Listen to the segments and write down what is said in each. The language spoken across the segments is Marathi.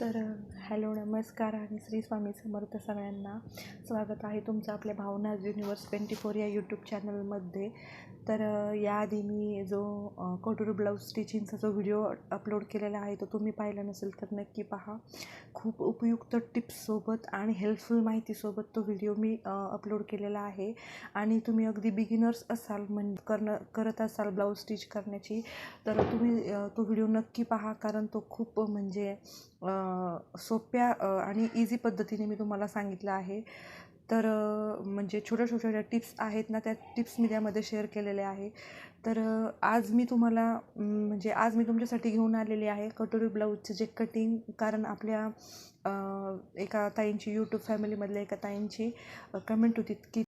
तर हॅलो नमस्कार आणि श्री स्वामी समर्थ सगळ्यांना. स्वागत आहे तुमचं आपल्या भावना युनिवर्स ट्वेंटी फोर या यूट्यूब चॅनलमध्ये. तर याआधी मी जो कोटूर ब्लाऊज स्टिचिंगचा जो व्हिडिओ अपलोड केलेला आहे तो तुम्ही पाहिला नसेल तर नक्की पहा. खूप उपयुक्त टिप्ससोबत आणि हेल्पफुल माहितीसोबत तो व्हिडिओ मी अपलोड केलेला आहे. आणि तुम्ही अगदी बिगिनर्स असाल म्हण करणं करत असाल ब्लाऊज स्टिच करण्याची तर तुम्ही तो व्हिडिओ नक्की पहा कारण तो खूप म्हणजे सो सोप्या आणि इझी पद्धतीने मी तुम्हाला सांगितलं आहे. तर म्हणजे छोट्या छोट्या ज्या टिप्स आहेत ना त्या टिप्स मी त्यामध्ये शेअर केलेल्या आहे. तर आज मी तुम्हाला म्हणजे आज मी तुमच्यासाठी घेऊन आलेली आहे कटोरी ब्लाऊजचे जे कटिंग कारण आपल्या एका ताईंची यूट्यूब फॅमिलीमधल्या एका ताईंची कमेंट होती की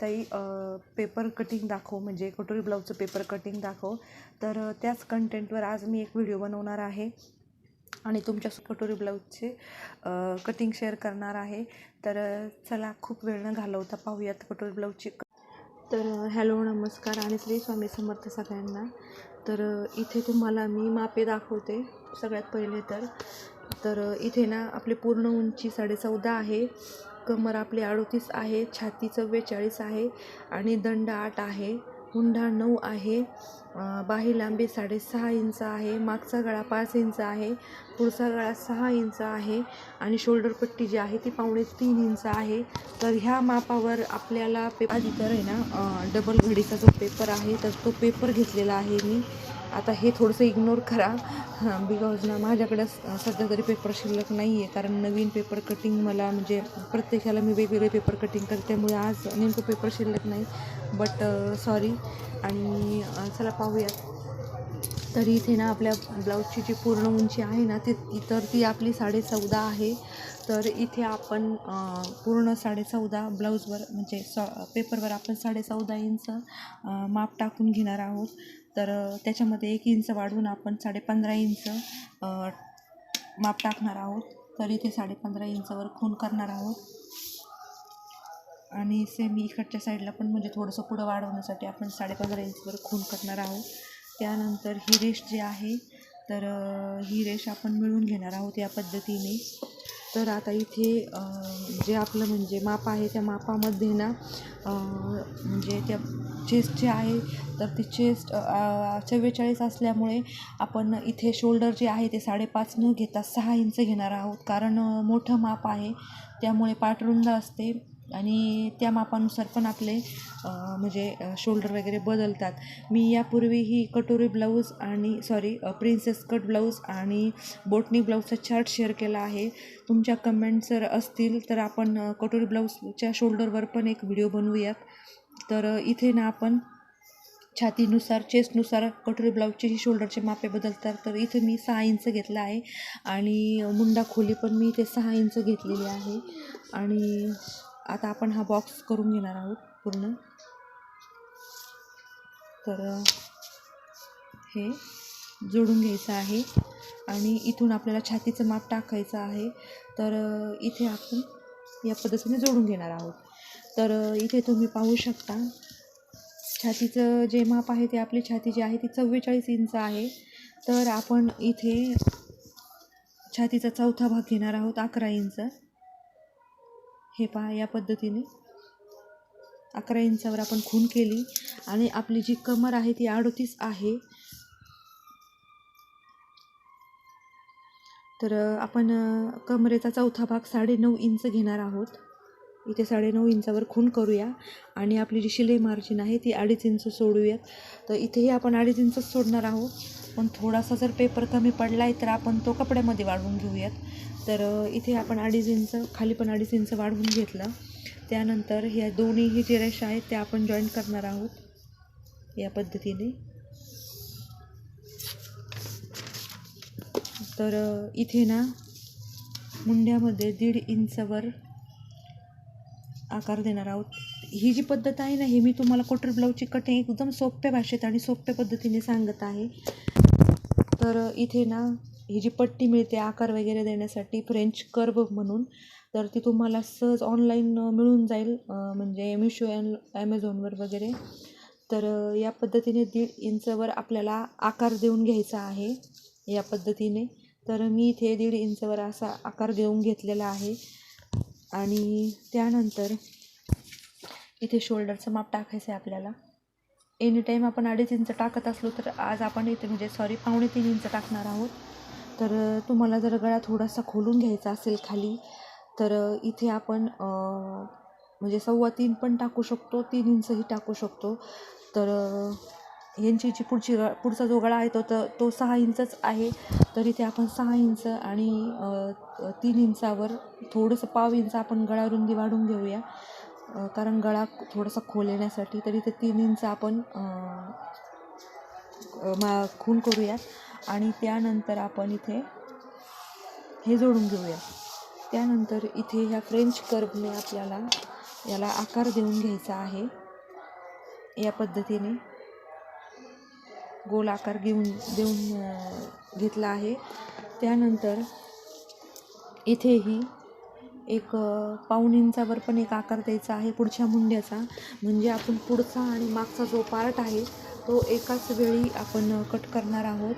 ताई पेपर कटिंग दाखव म्हणजे कटोरी ब्लाऊजचं पेपर कटिंग दाखव. तर त्याच कंटेंटवर आज मी एक व्हिडिओ बनवणार आहे. आणि तुमच्या कटोरी ब्लाऊजचे कटिंग शेअर करणार आहे. तर चला खूप वेळ न घालवता पाहूयात कटोरी ब्लाऊजची तर हॅलो नमस्कार. आणि श्री स्वामी समर्थ सगळ्यांना. तर इथे तुम्हाला मी मापे दाखवते सगळ्यात पहिले तर. तर इथे ना आपली पूर्ण उंची साडेचौदा आहे. कमर आपली अडोतीस आहे छाती चव्वेचाळीस आहे आणि दंड आठ आहे. हुंडा नऊ आहे. बाही लांबी साडेसहा इंच आहे. मागचा गळा पाच इंच आहे. पुढचा गळा सहा इंच आहे. आणि शोल्डर पट्टी जी आहे ती पावणे तीन इंच आहे. तर ह्या मापावर आपल्याला पेपर आधी तर आहे ना डबल घडीचा जो पेपर आहे तर तो पेपर घेतलेला आहे मी. आता हे थोडंसं इग्नोर करा. हां बिकॉज ना माझ्याकडं सध्या तरी पेपर शिल्लक नाही आहे कारण नवीन पेपर कटिंग मला म्हणजे प्रत्येकाला मी वेगवेगळे पेपर कटिंग करते. त्यामुळे आज नेमकं पेपर शिल्लक नाही. बट सॉरी आणि चला पाहूयात. तरी इथे ना आपल्या ब्लाऊजची जी पूर्ण उंची आहे ना ती तर ती आपली साडे चौदा आहे. तर इथे आपण पूर्ण साडे चौदा ब्लाऊजवर म्हणजे सॉ पेपरवर आपण साडे चौदा इंच माप टाकून घेणार आहोत. तर त्याच्यामध्ये एक इंच वाढवून आपण साडे पंधरा इंच माप टाकणार आहोत. तर इथे साडे पंधरा इंचावर खून करणार आहोत. आणि सेमी इकडच्या साईडला पण म्हणजे थोडंसं पुढं वाढवण्यासाठी आपण साडे पंधरा इंचवर खून करणार आहोत. त्यानंतर ही रेश जी आहे तर ही रेश आपण मिळून घेणार आहोत या पद्धतीने. तर आता इथे जे आपलं म्हणजे माप आहे त्या मापामध्ये ना म्हणजे त्या चेस्ट जे आहे तर ती चेस्ट चव्वेचाळीस असल्यामुळे आपण इथे शोल्डर जे आहे ते साडेपाच न घेता सहा इंच घेणार आहोत. कारण मोठं माप आहे. त्यामुळे पाठरुंद असते. आणि त्या मापानुसार पण आपले म्हणजे शोल्डर वगैरे बदलतात. मी यापूर्वीही कटोरी ब्लाऊज आणि सॉरी प्रिन्सेस कट ब्लाऊज आणि बोटनी ब्लाऊजचा चार्ट शेअर केला आहे. तुमच्या कमेंट जर असतील तर आपण कटोरी ब्लाऊजच्या शोल्डरवर पण एक व्हिडिओ बनवूयात. तर इथे ना आपण छातीनुसार चेस्टनुसार कटोरी ब्लाऊजचे शोल्डरचे मापे बदलतात. तर इथे मी सहा इंच घेतलं आहे. आणि मुंडा खोली पण मी इथे सहा इंच घेतलेली आहे. आणि आता आपण हा बॉक्स करून घेणार आहोत पूर्ण. तर हे जोडून घ्यायचं आहे आणि इथून आपल्याला छातीचं माप टाकायचं आहे. तर इथे आपण या पद्धतीने जोडून घेणार आहोत. तर इथे तुम्ही पाहू शकता छातीचं जे माप आहे ते आपली छाती जी आहे ती चव्वेचाळीस इंच आहे. तर आपण इथे छातीचा चौथा भाग घेणार आहोत अकरा इंच. हे पहा या पद्धतीने. अकरा इंचावर आपण खून केली आणि आपली जी कमर आहे ती अडतीस आहे. तर आपण कमरेचा चौथा भाग साडेनऊ इंच घेणार आहोत. इथे साडेनऊ इंचावर खून करूया. आणि आपली जी शिलाई मार्जिन आहे ती अडीच इंच सोडूयात. तर इथेही आपण अडीच इंचच सोडणार आहोत. पण थोडासा जर पेपर कमी पडला आहे तर आपण तो कपड्यामध्ये वाढवून घेऊयात. तर इथे आपण अडीच इंच खाली पण अडीच इंच वाढवून घेतलं. त्यानंतर ह्या दोन्हीही जे रेषा आहेत त्या आपण जॉईन करणार आहोत. या पद्धतीने. तर इथे ना मुंड्यामध्ये दीड इंचवर आकार देणार आहोत. ही जी पद्धत आहे ना ही मी तुम्हाला कोटर ब्लाऊजची कटिंग एकदम सोप्या भाषेत आणि सोप्या पद्धतीने सांगत आहे. तर इथे ना ही जी पट्टी मिळते आकार वगैरे देण्यासाठी फ्रेंच कर्व म्हणून तर ती तुम्हाला सहज ऑनलाईन मिळून जाईल म्हणजे मिशो ॲमेझॉनवर वगैरे. तर या पद्धतीने दीड इंचवर आपल्याला आकार देऊन घ्यायचा आहे या पद्धतीने. तर मी इथे दीड इंचवर असा आकार देऊन घेतलेला आहे. आणि त्यानंतर इथे शोल्डरचं माप टाकायचं आहे आपल्याला. एनी टाईम आपण अडीच इंच टाकत असलो तर आज आपण इथे म्हणजे सॉरी पावणे तीन इंच टाकणार आहोत. तर तुम्हाला जर गळा थोडासा खोलून घ्यायचा असेल खाली तर इथे आपण म्हणजे सव्वा तीन पण टाकू शकतो तीन इंचही टाकू शकतो. तर यांची जी पुढची ग पुढचा जो गळा आहे तो तर तो सहा इंचच आहे. तर इथे आपण सहा इंच आणि तीन इंचावर थोडंसं पाव इंच आपण गळा रुंदी वाढून घेऊया. कारण गळा थोडासा खोल येण्यासाठी. तर इथे तीन इंच आपण मा खून करूयात आणि त्यानंतर आपण इथे हे जोडून घेऊया. त्यानंतर इथे ह्या फ्रेंच कर्वने आपल्याला याला आकार देऊन घ्यायचा आहे. या पद्धतीने. गोल आकार घेऊन देऊन घेतला आहे. त्यानंतर इथेही एक अ, पाऊण इंचावर पण एक आकार द्यायचा आहे पुढच्या मुंड्याचा. म्हणजे आपण पुढचा आणि मागचा जो पार्ट आहे तो एकाच वेळी आपण कट करणार आहोत.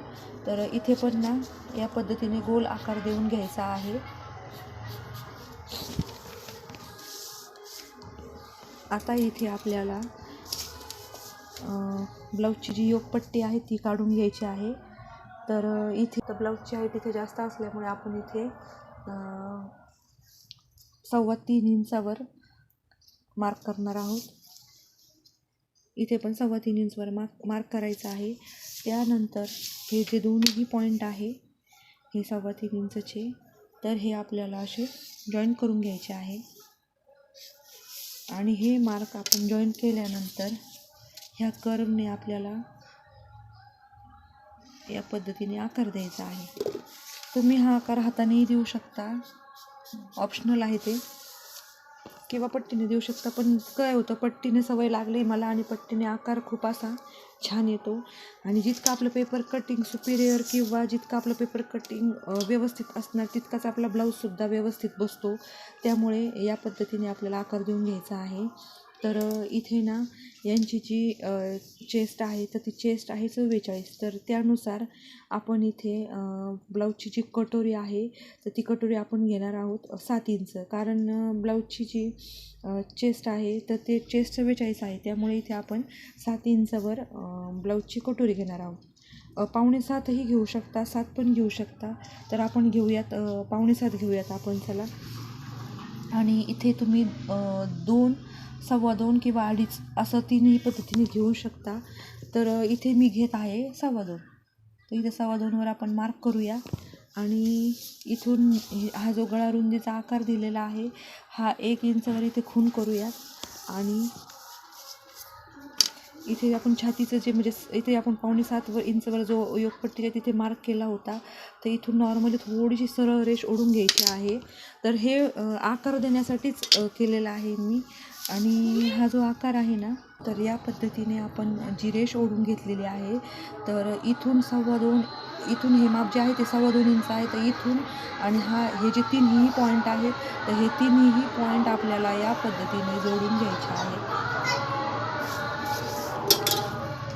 तर इथे पण ना या पद्धतीने गोल आकार देऊन घ्यायचा आहे. आता इथे आपल्याला ब्लाऊजची जी योगपट्टी आहे ती काढून घ्यायची आहे. तर इथे तर ब्लाऊजची हाईट इथे जास्त असल्यामुळे आपण इथे सव्वा तीन इंचावर मार्क करणार आहोत. इथे पण सव्वा तीन इंचवर मार्क मार्क करायचं आहे. त्यानंतर हे जे दोन्ही पॉईंट आहे हे सव्वा तीन इंचचे तर हे आपल्याला असे जॉईन करून घ्यायचे आहे. आणि हे मार्क आपण जॉईन केल्यानंतर ह्या कर्वने आपल्याला या पद्धतीने आकार द्यायचा आहे. तुम्ही हा आकार हातानेही देऊ शकता. ऑप्शनल आहे ते. किंवा पट्टीने देऊ शकता पण काय होतं पट्टीने सवय लागली मला आणि पट्टीने आकार खूप असा छान येतो. आणि जितकं आपलं पेपर कटिंग सुपिरियर किंवा जितकं आपलं पेपर कटिंग व्यवस्थित असणार तितकाच आपला ब्लाऊजसुद्धा व्यवस्थित बसतो. त्यामुळे या पद्धतीने आपल्याला आकार देऊन घ्यायचा आहे. तर इथे ना यांची जी चेस्ट आहे तर ती चेस्ट आहे चव्वेचाळीस. तर त्यानुसार आपण इथे ब्लाऊजची जी कटोरी आहे तर ती कटोरी आपण घेणार आहोत सात इंच. कारण ब्लाऊजची जी चेस्ट आहे तर ते चेस्ट चव्वेचाळीस आहे. त्यामुळे इथे आपण सात इंचवर ब्लाऊजची कटोरी घेणार आहोत. पावणे सातही घेऊ शकता सात पण घेऊ शकता. तर आपण घेऊयात पावणे सात घेऊयात आपण चला. आणि इथे तुम्ही दोन सव्वा दोन किंवा अडीच असं तिन्ही पद्धतीने घेऊ शकता. तर इथे मी घेत आहे सव्वा दोन. तर इथे सव्वा दोनवर आपण मार्क करूया. आणि इथून हे- हा जो गळा रुंदीचा आकार दिलेला आहे हा एक इंचवर इथे खून करूया. आणि इथे आपण छातीचं जे म्हणजे इथे आपण पावणे सातवर इंचवर जो योगपट्टीच्या तिथे मार्क केला होता. तर इथून नॉर्मली थोडीशी सरळ रेष ओढून घ्यायची आहे. तर हे आकार देण्यासाठीच केलेलं आहे मी. आणि हा जो आकार आहे ना तर या पद्धतीने आपण जी ओढून घेतलेली आहे तर इथून सव्वा दोन इथून हे माप जे आहे ते सव्वा दोन इंच आहे तर इथून आणि हा हे जे तिन्ही पॉईंट आहेत तर हे तिन्ही पॉईंट आपल्याला या पद्धतीने जोडून घ्यायचे आहे.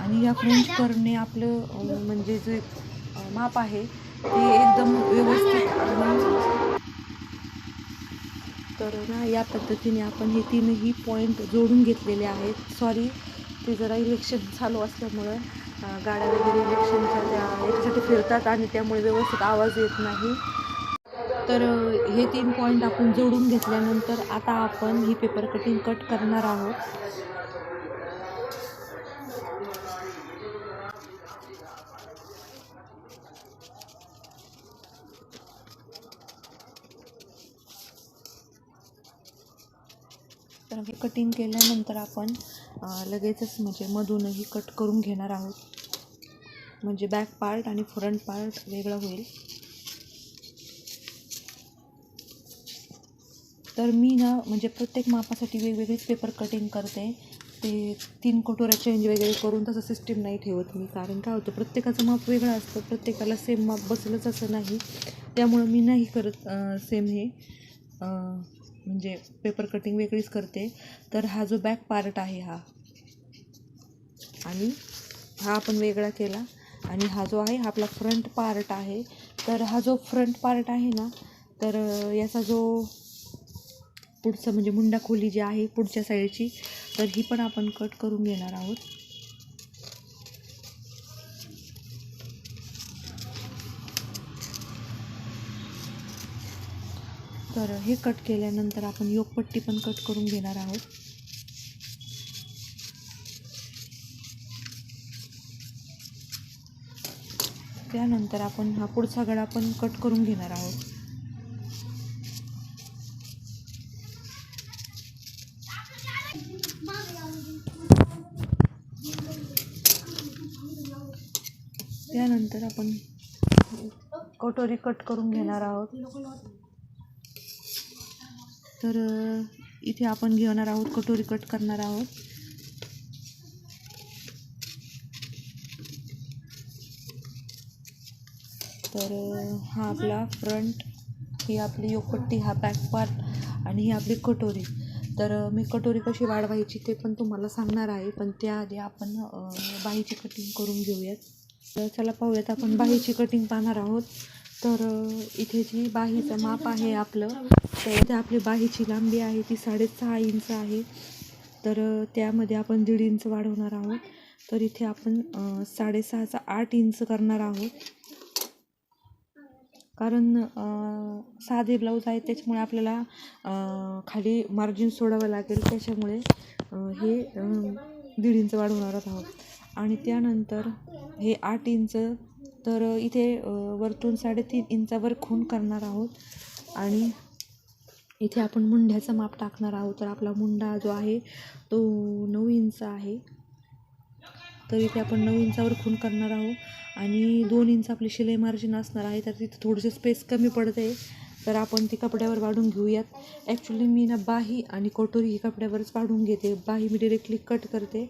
आणि या फ्रेंच करने आपलं म्हणजे जे माप आहे ते एकदम व्यवस्थित तर ना या पद्धतीने आपण हे तीनही पॉईंट जोडून घेतलेले आहेत. सॉरी ते जरा इलेक्शन चालू असल्यामुळं गाड्या वगैरे इलेक्शनच्या त्या याच्यासाठी फिरतात आणि त्यामुळे व्यवस्थित आवाज येत नाही. तर हे तीन पॉईंट आपण जोडून घेतल्यानंतर आता आपण ही पेपर कटिंग कट करणार आहोत. तर हे कटिंग केल्यानंतर आपण लगेचच म्हणजे मधूनही कट करून घेणार आहोत. म्हणजे बॅक पार्ट आणि फ्रंट पार्ट वेगळं होईल. तर मी ना म्हणजे प्रत्येक मापासाठी वेगवेगळीच पेपर कटिंग करते. ते तीन कटोऱ्या चेंज वगैरे करून तसं सिस्टीम नाही ठेवत मी. कारण काय होतं प्रत्येकाचं माप वेगळं असतं. प्रत्येकाला सेम माप बसलंच असं नाही. त्यामुळं मी नाही करत सेम हे. म्हणजे पेपर कटिंग वेगळीच करते. तर हा जो बॅक पार्ट आहे हा. आणि हा आपण वेगळा केला. आणि हा जो आहे हा आपला फ्रंट पार्ट आहे. तर हा जो फ्रंट पार्ट आहे ना तर याचा जो पुढचं म्हणजे मुंडा खोली जी आहे पुढच्या साईडची तर ही पण आपण कट करून घेणार आहोत. तर हे कट केल्यानंतर आपण योगपट्टी पण कट करून घेणार आहोत. त्यानंतर आपण हा पुढचा गळा पण कट करून घेणार आहोत. त्यानंतर आपण कटोरी कट करून घेणार आहोत. तर इथे आपण घेणार आहोत कटोरी कट करणार आहोत. तर हा आपला फ्रंट ही आपली योपट्टी हा बॅक पार्ट आणि ही आपली कटोरी. तर मी कटोरी कशी वाढवायची ते पण तुम्हाला सांगणार आहे पण त्याआधी आपण बाहीची कटिंग करून घेऊयात. तर चला पाहूयात आपण बाहीची कटिंग पाहणार आहोत. तर इथे जी बाहीचं माप आहे आपलं तर इथे आपली बाहीची लांबी आहे ती साडेसहा इंच आहे. तर त्यामध्ये आपण दीड इंच वाढवणार आहोत. तर इथे आपण साडेसहाचा आठ इंच करणार आहोत. कारण साधे ब्लाऊज आहेत त्याच्यामुळे आपल्याला खाली मार्जिन सोडावं लागेल. त्याच्यामुळे हे दीड इंच वाढवणार आहोत. आणि त्यानंतर हे आठ इंच तर इथे वरतून साडेतीन इंचावर खून करणार आहोत. आणि इथे आपण मुंड्याचं माप टाकणार आहोत. तर आपला मुंडा जो आहे तो नऊ इंच आहे. तर इथे आपण नऊ इंचावर खून करणार आहोत. आणि दोन इंच आपली शिलाई मार्जिन असणार आहे. तर तिथे थोडीशी स्पेस कमी पडते तर आपण ती कपड्यावर वाढून घेऊयात. ॲक्च्युली मी ना बाही आणि कटोरी ही कपड्यावरच वाढून घेते. बाही मी डिरेक्टली कट करते.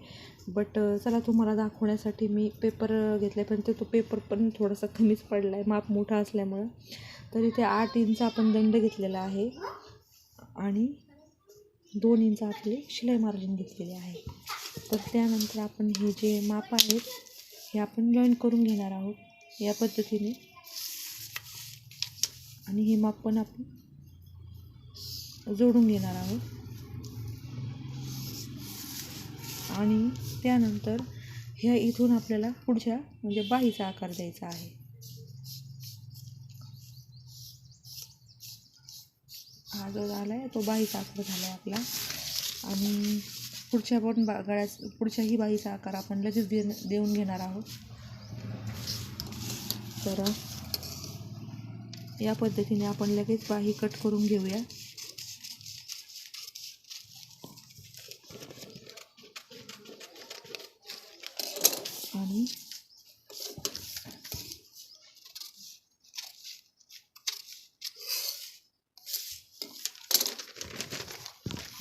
बट चला तुम्हाला दाखवण्यासाठी मी पेपर घेतला पण ते तो पेपर पण थोडासा कमीच पडला आहे माप मोठा असल्यामुळं. तर इथे आठ इंच आपण दंड घेतलेला आहे. आणि दोन इंच आपले शिलाई मार्जिन घेतलेले आहे. तर त्यानंतर आपण हे जे माप आहेत हे आपण जॉईन करून घेणार आहोत या पद्धतीने. आणि हे माप पण आपण जोडून घेणार आहोत. आणि त्यानंतर ह्या इथून आपल्याला पुढच्या म्हणजे बाहीचा आकार द्यायचा आहे. हा जो झाला आहे तो बाहीचा आकार झाला आहे आपला. आणि पुढच्या पण बा गळ्यास पुढच्याही बाईचा आकार आपण लगेच दे देऊन घेणार आहोत. तर या पद्धतीने आपण लगेच बाही कट करून घेऊया आणि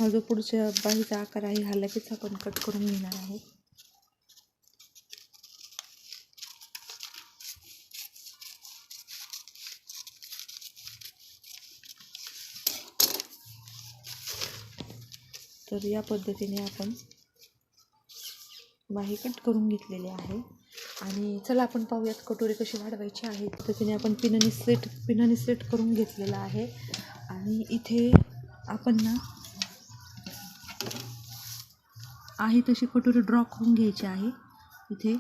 हा जो पुढच्या बाहीचा आकार आहे हा लगेच आपण कट करून घेणार आहोत. तर या पद्धतीने आपण बाही कट करून घेतलेली आहे. आणि चला आपण पाहूयात कटोरी कशी वाढवायची आहे. पद्धतीने आपण पिनाने सेट पिनाने सेट करून घेतलेला आहे. आणि इथे आपण ना आहे तशी कटोरी ड्रॉ करून घ्यायची आहे. इथे.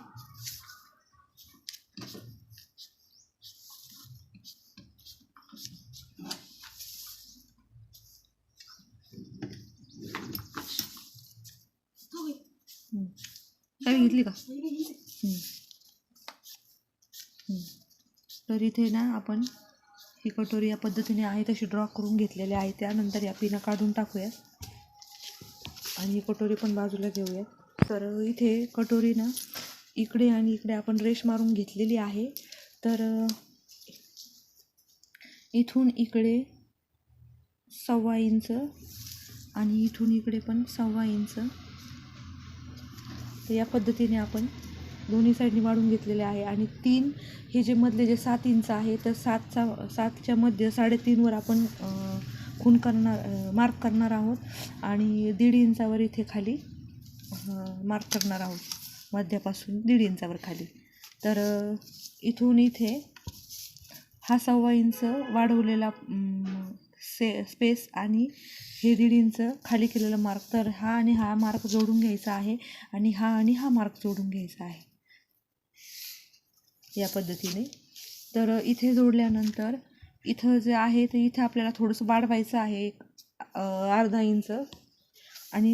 घेतली का? तर इथे ना आपण ही कटोरी या पद्धतीने आहे तशी ड्रॉ करून घेतलेली आहे. त्यानंतर या पिना काढून टाकूया. आणि कटोरी पण बाजूला घेऊया तर इथे कटोरी ना इकडे आणि इकडे आपण रेश मारून घेतलेली आहे. तर इथून इकडे सव्वा इंच आणि इथून इकडे पण सव्वा इंच. तर या पद्धतीने आपण दोन्ही साईडनी वाढून घेतलेले आहे. आणि तीन हे जे मधले जे सात इंच आहे तर सातचा सातच्या मध्य साडेतीनवर आपण खून करणार मार्क करणार आहोत आणि दीड इंचावर इथे खाली मार्क करणार आहोत. मध्यापासून दीड इंचावर खाली. तर इथून इथे हा सव्वा इंच वाढवलेला से स्पेस आणि हे दीड इंच खाली केलेला मार्क. तर हा आणि हा मार्क जोडून घ्यायचा आहे आणि हा आणि हा मार्क जोडून घ्यायचा आहे. या पद्धतीने. तर इथे जोडल्यानंतर इथं जे आहे ते इथं आपल्याला थोडंसं वाढवायचं आहे एक अर्धा इंच. आणि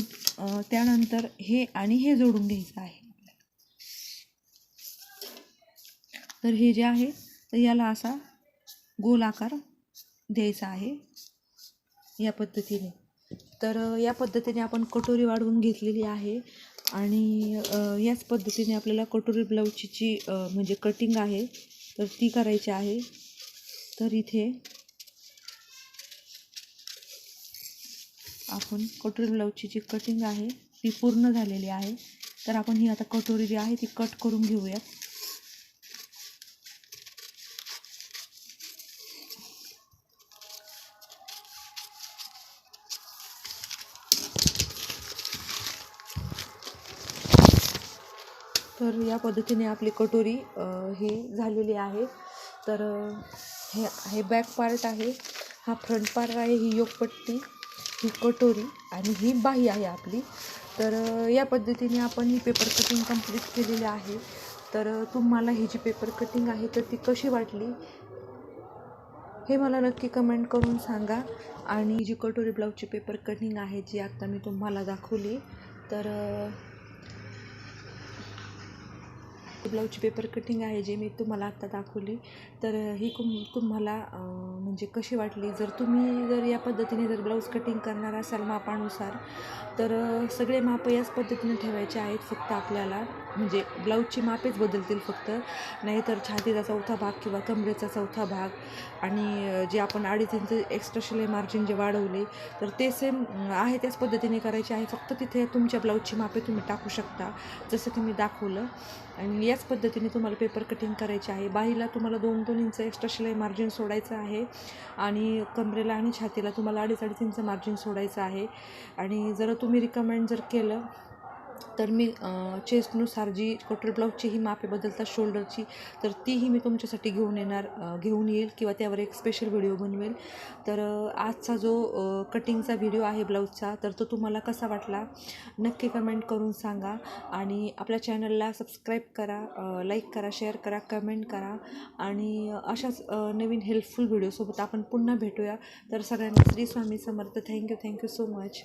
त्यानंतर हे आणि हे जोडून घ्यायचं आहे. तर हे जे आहे तर याला असा गोल आकार द्यायचा आहे या पद्धतीने. तर या पद्धतीने आपण कटोरी वाढवून घेतलेली आहे. आणि याच पद्धतीने आपल्याला कटोरी ब्लाऊजची जी म्हणजे कटिंग आहे तर ती करायची आहे. तर इथे आपण कटोरी ब्लाऊजची जी कटिंग आहे ती पूर्ण झालेली आहे. तर आपण ही आता कटोरी जी आहे ती कट करून घेऊयात. तर या पद्धतीने आपली कटोरी हे झालेली आहे. तर हे हे बॅक पार्ट आहे. हा फ्रंट पार्ट आहे ही योगपट्टी ही कटोरी आणि ही बाही आहे आपली. तर या पद्धतीने आपण ही पेपर कटिंग कंप्लीट केलेली आहे. तर तुम्हाला ही जी पेपर कटिंग आहे तर ती कशी वाटली? हे मला नक्की कमेंट करून सांगा. आणि जी कटोरी ब्लाऊजची पेपर कटिंग आहे जी आत्ता मी तुम्हाला दाखवली तर ब्लाऊजची पेपर कटिंग आहे जे मी तुम्हाला आत्ता दाखवली. तर ही कुम तुम्हाला म्हणजे कशी वाटली? जर तुम्ही जर या पद्धतीने जर ब्लाऊज कटिंग करणार असाल मापानुसार तर सगळे माप याच पद्धतीने ठेवायचे आहेत फक्त आपल्याला. म्हणजे ब्लाऊजची मापेच बदलतील फक्त. नाहीतर छातीचा चौथा भाग किंवा कमरेचा चौथा भाग. आणि जे आपण अडीच इंच एक्स्ट्रा शिलाई मार्जिन जे वाढवले तर ते सेम आहे त्याच पद्धतीने करायचे आहे. फक्त तिथे तुमच्या ब्लाऊजची मापे तुम्ही टाकू शकता जसं की मी दाखवलं. आणि याच पद्धतीने तुम्हाला पेपर कटिंग करायचे आहे. बाहीला तुम्हाला दोन दोन इंच एक्स्ट्रा शिलाई मार्जिन सोडायचं आहे. आणि कमरेला आणि छातीला तुम्हाला अडीच अडीच इंच मार्जिन सोडायचं आहे. आणि जर तुम्ही रिकमेंड जर केलं तर मी चेस्टनुसार जी कटर ब्लाऊजची ही मापे बदलतात शोल्डरची तर तीही मी तुमच्यासाठी घेऊन येणार घेऊन येईल किंवा त्यावर एक स्पेशल व्हिडिओ बनवेल. तर आजचा जो कटिंगचा व्हिडिओ आहे ब्लाऊजचा तर तो तुम्हाला कसा वाटला? नक्की कमेंट करून सांगा आणि आपल्या चॅनलला सबस्क्राईब करा लाईक करा शेअर करा कमेंट करा आणि अशाच नवीन हेल्पफुल व्हिडिओसोबत आपण पुन्हा भेटूया. तर सगळ्यांना Shri Swami Samarth. Thank you thank you so much